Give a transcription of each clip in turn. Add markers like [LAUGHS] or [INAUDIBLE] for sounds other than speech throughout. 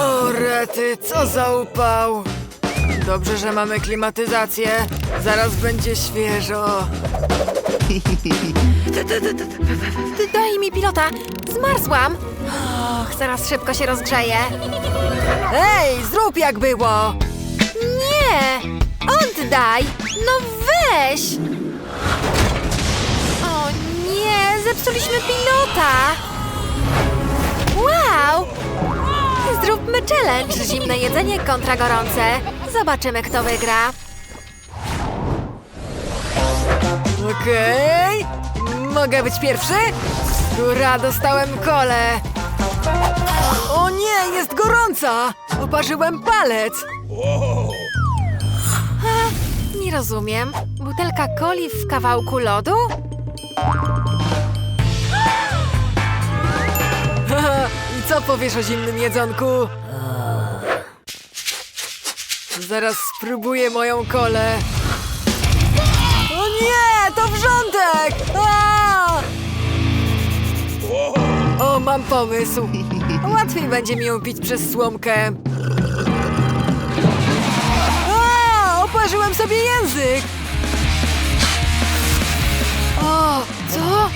O rety, co za upał! Dobrze, że mamy klimatyzację. Zaraz będzie świeżo. Ty daj mi pilota! Zmarzłam! Och, zaraz szybko się rozgrzeję. Ej, zrób jak było! Nie! Oddaj! No weź! O nie, zepsuliśmy pilota! Wow! Zróbmy challenge. Zimne jedzenie kontra gorące. Zobaczymy, kto wygra. Okej. Mogę być pierwszy? Hurra, dostałem kole. O nie, jest gorąca! Oparzyłem palec. Nie rozumiem. Butelka coli w kawałku lodu? [LAUGHS] Co powiesz o zimnym jedzonku? Zaraz spróbuję moją kolę. O nie, to wrzątek! O, mam pomysł. Łatwiej będzie mi ją pić przez słomkę. A, oparzyłem sobie język. O, co?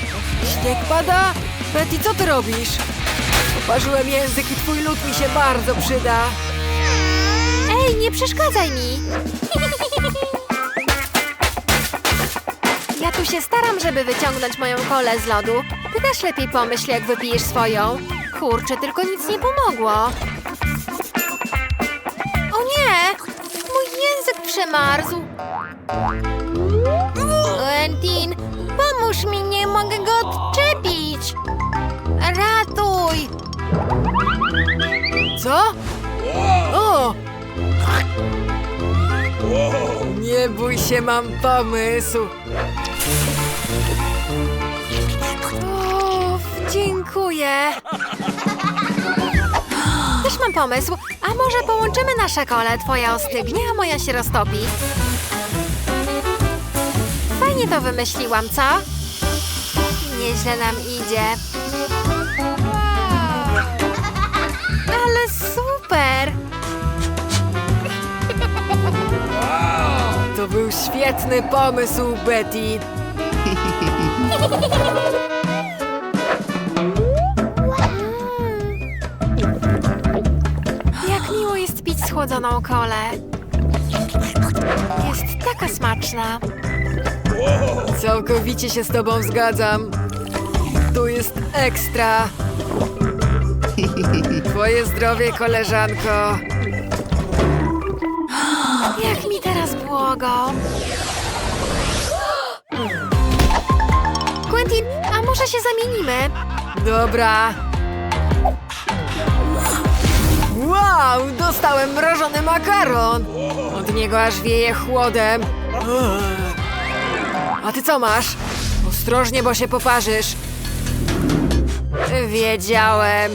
Śnieg pada? Betty, co ty robisz? Oparzyłem język i twój lód mi się bardzo przyda. Ej, nie przeszkadzaj mi! Ja tu się staram, żeby wyciągnąć moją kolę z lodu. Ty też lepiej pomyśl, jak wypijesz swoją. Kurczę, tylko nic nie pomogło. O nie! Mój język przemarzł. Quentin, pomóż mi, nie mogę go odczepić. Ratuj! Co? O! Nie bój się, mam pomysł. Uff, dziękuję. Też mam pomysł. A może połączymy nasze kole? Twoja ostygnie, a moja się roztopi. Fajnie to wymyśliłam, co? Nieźle nam idzie. Ale super! To był świetny pomysł, Betty. Jak miło jest pić schłodzoną kolę. Jest taka smaczna. Całkowicie się z tobą zgadzam. Tu jest ekstra. Twoje zdrowie, koleżanko. Jak mi teraz błogo. Quentin, a może się zamienimy? Dobra. Wow, dostałem mrożony makaron. Od niego aż wieje chłodem. A ty co masz? Ostrożnie, bo się poparzysz. Wiedziałem.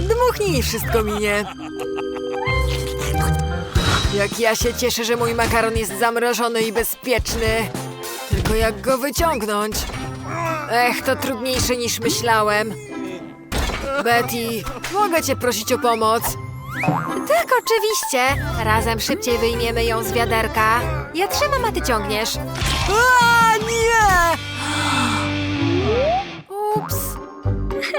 Dmuchnij wszystko minie. Jak ja się cieszę, że mój makaron jest zamrożony i bezpieczny. Tylko jak go wyciągnąć? Ech, to trudniejsze niż myślałem. Betty, mogę cię prosić o pomoc? Tak, oczywiście. Razem szybciej wyjmiemy ją z wiaderka. Ja trzymam, a ty ciągniesz. A, nie! Ups.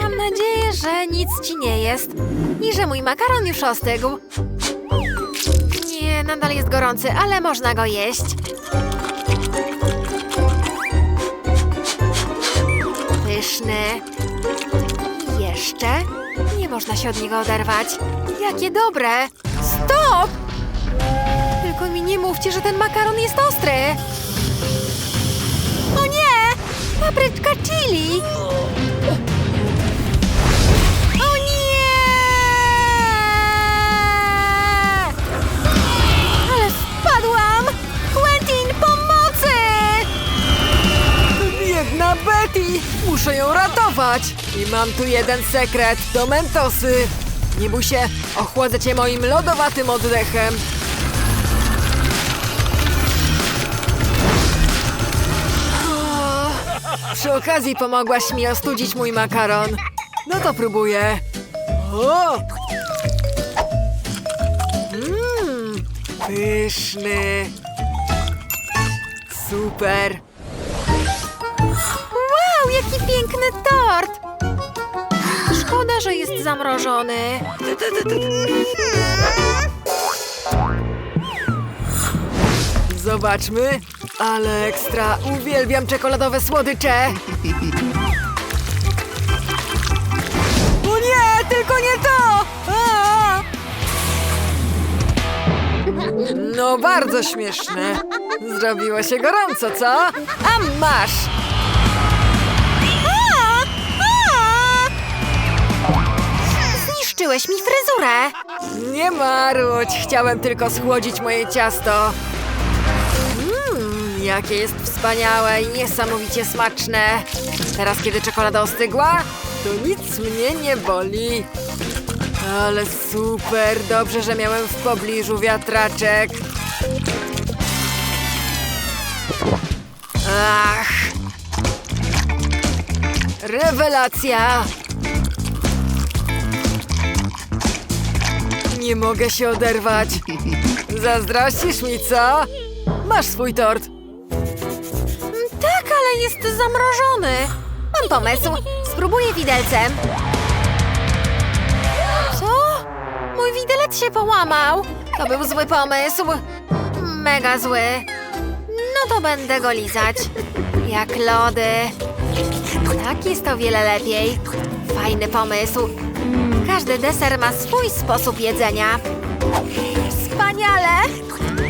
Mam nadzieję, że nic ci nie jest i że mój makaron już ostygł. Nie, nadal jest gorący, ale można go jeść. Pyszny. I Jeszcze? Nie można się od niego oderwać. Jakie dobre! Stop! Tylko mi nie mówcie, że ten makaron jest ostry. O nie! Papryczka chili! Muszę ją ratować! I mam tu jeden sekret. do mentosy. Nie bój się, cię moim lodowatym oddechem. Przy okazji pomogłaś mi ostudzić mój makaron. No to próbuję. O! Mmm, pyszny. Super. Piękny tort! Szkoda, że jest zamrożony. Zobaczmy. Ale ekstra. Uwielbiam czekoladowe słodycze. O nie, tylko nie to! No bardzo śmieszne. Zrobiło się gorąco, co? A masz! Zniszczyłeś mi fryzurę. Nie marudź, chciałem tylko schłodzić moje ciasto. Mmm, jakie jest wspaniałe i niesamowicie smaczne. Teraz, kiedy czekolada ostygła, to nic mnie nie boli. Ale super, dobrze, że miałem w pobliżu wiatraczek. Ach. Rewelacja! Nie mogę się oderwać. Zazdrościsz mi, co? Masz swój tort. Tak, ale jest zamrożony. Mam pomysł. Spróbuję widelcem. Co? Mój widelec się połamał. To był zły pomysł. Mega zły. No to będę go lizać. Jak lody. Tak jest o wiele lepiej. Fajny pomysł. Każdy deser ma swój sposób jedzenia. Wspaniale!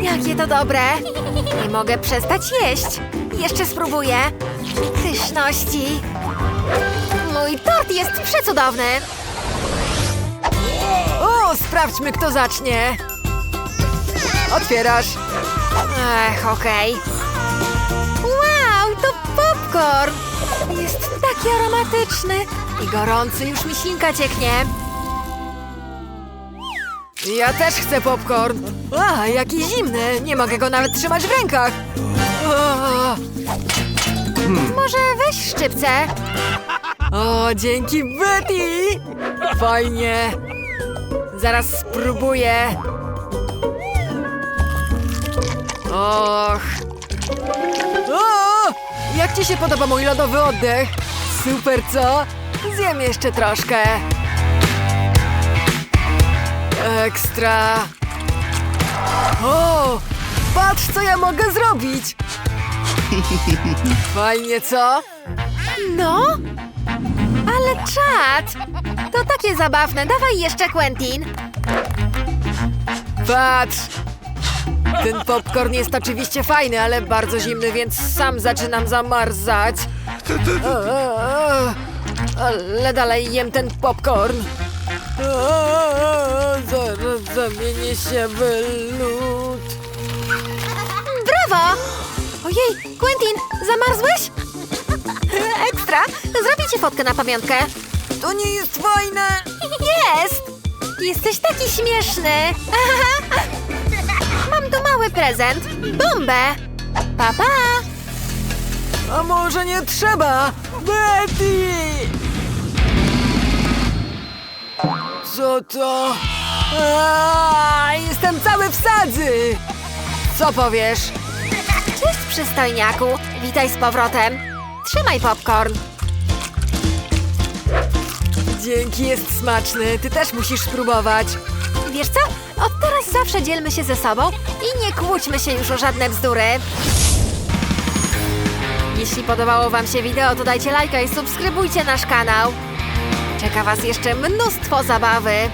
Jakie to dobre! Nie mogę przestać jeść. Jeszcze spróbuję. Pyszności. Mój tort jest przecudowny. O, sprawdźmy, kto zacznie. Otwierasz. Ech, okej. Wow, to popcorn! Jest taki aromatyczny. I gorący, już mi ślinka cieknie. Ja też chcę popcorn. A, jaki zimny. Nie mogę go nawet trzymać w rękach. O, Może weź szczypce? o dzięki Betty. Fajnie. Zaraz spróbuję. Och. O! Jak ci się podoba mój lodowy oddech? Super, co? Zjem jeszcze troszkę. Ekstra. O! Patrz, co ja mogę zrobić! [LAUGHS] Fajnie, co? No? Ale czad! To takie zabawne. Dawaj jeszcze, Quentin. Patrz! Ten popcorn jest oczywiście fajny, ale bardzo zimny, więc sam zaczynam zamarzać. O, o, o. Ale dalej jem ten popcorn. O, o, o, Zaraz zamienię się w lód. Brawo! Ojej, Quentin, zamarzłeś? Ekstra! Zrobię ci fotkę na pamiątkę. To nie jest fajne! Jest! Jesteś taki śmieszny! [LAUGHS] Mam tu mały prezent. Bombę! Pa, pa! A może nie trzeba? Betty! Co to? A, jestem cały w sadzy! Co powiesz? Cześć, przystojniaku. Witaj z powrotem. Trzymaj popcorn. Dzięki, jest smaczny. Ty też musisz spróbować. Wiesz co? Od teraz zawsze dzielmy się ze sobą i nie kłóćmy się już o żadne bzdury. Jeśli podobało Wam się wideo, to dajcie lajka i subskrybujcie nasz kanał. Czeka Was jeszcze mnóstwo zabawy.